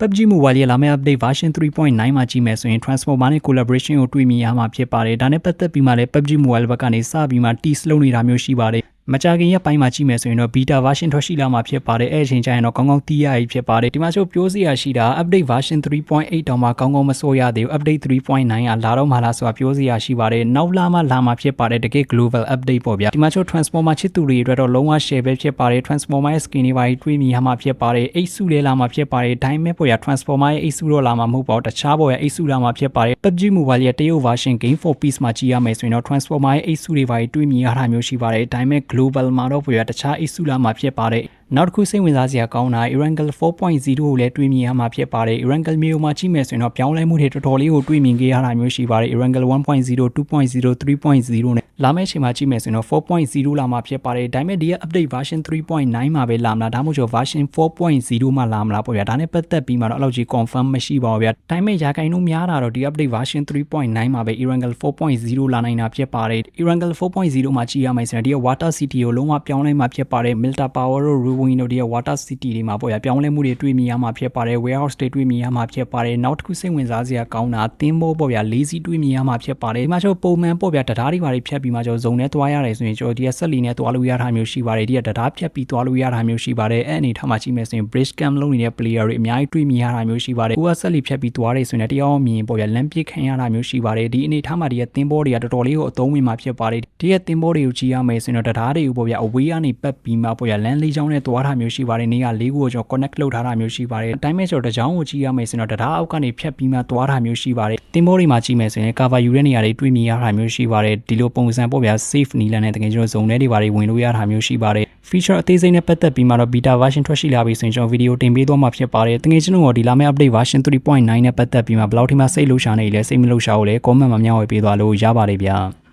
PUBG Mobile ရဲ့လာမယ့် update version 3.9မှာကြည့်မယ်ဆိုရင် Transformer နဲ့ collaboration ကိုတွေ့မြင်ရမှာဖြစ်ပါတယ်ဒါနဲ့ပတ်သက်ပြီးမှလည်း PUBG Mobile ဘက်ကနေစပြီးမှ tease လုပ်နေတာမျိုးရှိပါတယ် မကြခင်ရက်ပိုင်းမှာကြည့်မယ်ဆိုရင်တော့ beta version ထွက်ရှိလာမှာဖြစ်ပါတယ်အဲ့အချိန်ကျရင်တော့ကောင်းကောင်းသိရပြီဖြစ်ပါတယ်ဒီမှာချို့ပြောစရာရှိတာ update version 3.8တောင်မှကောင်းကောင်းမစိုးရသေးဘူး update 3.9ကလာတော့မှလားဆိုတာပြောစရာရှိပါတယ်နောက်လာမှလာမှာဖြစ်ပါတယ်တကယ် global update ပေါ့ဗျာဒီမှာချို့ transformer ချစ်သူတွေအတွက်တော့လုံးဝ share ပဲဖြစ်ပါတယ် transformer ရဲ့ skin တွေပါတွေ့မြင်ရမှာဖြစ်ပါတယ်အိတ်စုလေးလာမှာဖြစ်ပါတယ်ဒါပေမဲ့ပေါ့ဗျာ transformer ရဲ့အိတ်စုတော့လာမှာမဟုတ်ပါဘူးတခြားပေါ့ဗျာအိတ်စုလာမှာဖြစ်ပါတယ် PUBG Mobile ရဲ့တရုတ် version game for peace မှာကြည့်ရမယ်ဆိုရင်တော့ transformer ရဲ့အိတ်စုတွေပါတွေ့မြင်ရတာမျိုးရှိပါတယ်ဒါပေမဲ့ global မှာတော့ပေါ့ဗျာတခြားအိတ်စုလာမှာဖြစ်ပါတယ်နောက်တစ်ခုစိတ်ဝင်စားစရာကောင်းတာ Erangel 4.0ကိုလည်းတွေ့မြင်ရမှာဖြစ်ပါတယ် Erangel မျိုးမှာကြည့်မယ်ဆိုရင်တော့ပြောင်းလဲမှုတွေတော်တော်လေးကိုတွေ့မြင်ခဲ့ရတာမျိုးရှိပါတယ် Erangel 1.0 2.0 3.0နဲ့လာမယ့်အချိန်မှာကြည့်မယ်ဆိုရင်တော့4.0လာမှာဖြစ်ပါတယ်ဒါပေမဲ့ဒီရဲ့ update version 3.9မှာပဲလာမလားဒါမှမဟုတ် version 4.0မှာလာမလားပေါ့ဗျာဒါနဲ့ပတ်သက်ပြီးမှတော့အဲ့လိုကြီး confirm မရှိပါဘူးဗျာဒါပေမဲ့ရာဂိုင်နှုန်းများတာတော့ဒီ update version 3.9မှာပဲ Erangel 4.0လာနိုင်တာဖြစ်ပါတယ် Erangel 4.0မှာကြည့်ရမယ်ဆိုရင်ဒီရဲ့ water city ကိုလုံးဝပြောင်းလဲမှာဖြစ်ပါတယ် Milta Power တို့ Ruin တို့ဒီရဲ့ water city တွေမှာပေါ့ဗျာပြောင်းလဲမှုတွေတွေ့မြင်ရမှာဖြစ်ပါတယ် warehouse တွေတွေ့မြင်ရမှာဖြစ်ပါတယ်နောက်တစ်ခုစိတ်ဝင်စားစရာကောင်းတာသင်းဘောပေါ့ဗျာလေးစီးတွေ့မြင်ရမှာဖြစ်ပါတယ်ဒီမှာကျတော့ပုံမှန်ပေါ့ဗျာတရားတွေဘာတွေဖြတ်ပြီးမှကျတော့ဇုံနဲ့သွားရတယ်ဆိုရင်ကျတော့ဒီရဲ့ဆက်လီနဲ့သွားလို့ရတာမျိုးရှိပါတယ်ဒီရဲ့တရားဖြတ်ပြီးသွားလို့ရတာမျိုးရှိပါတယ်အဲ့အနေထားမှာကြည့်မယ်ဆိုရင် bridge cam လုံးနေတဲ့ player တွေအများကြီးတွေ့မြင်ရတာမျိုးရှိပါတယ်ကိုကဆက်လီဖြတ်ပြီးသွားတယ်ဆိုရင်တရားအောင်မြင်ပေါ့ဗျာလမ်းပြစ်ခံရတာမျိုးရှိပါတယ်ဒီအနေထားမှာဒီရဲ့သင်းဘောတွေကတော်တော်လေးကိုအသုံးဝင်မှာဖြစ်ပါတယ်ဒီရဲ့သင်းဘောတွေကိုကြည့်ရမယ်ဆိုရင်တော့တရားတွေကိုပေါ့ဗျာအဝေးကနေပတ်ပြီးမှပေါ့ဗျာလမ်းလေးချောင်းနဲ့သွားတာမျိုးရှိပါတယ်နေရာလေးခုကိုကျွန်တော် connect လုပ်ထားတာမျိုးရှိပါတယ်အတိုင်းမဲ့ကျွန်တော်တကြောင်ကိုကြည့်ရမယ်ဆိုရင်တော့တရားအောက်ကနေဖြတ်ပြီးမှသွားတာမျိုးရှိပါတယ်သင်းဘောတွေမှာကြည့်မယ်ဆိုရင် cover ယူတဲ့နေရာတွေတွေ့မြင်ရတာမျိုးရှိပါတယ်ဒီလိုပုံစံပေါ့ဗျာ safe နီလန်နဲ့တကယ်ကျွန်တော်ဇုံထဲတွေဘာတွေဝင်လို့ရတာမျိုးရှိပါတယ် feature အသေးစိတ်နဲ့ပတ်သက်ပြီးမှတော့ beta version ထွက်ရှိလာပြီဆိုရင်ကျွန်တော်ဗီဒီယိုတင်ပေးသွားမှာဖြစ်ပါတယ်တကယ်ကျွန်တော်ဒီလာမယ့် update version 3.9နဲ့ပတ်သက်ပြီးမှဘယ်လောက်ထိမှစိတ်လှုပ်ရှားနေလဲစိတ်မလှုပ်ရှားဘူးလဲ comment မှာမျှဝေပေးသွားလို့ရပါတယ်ဗျာ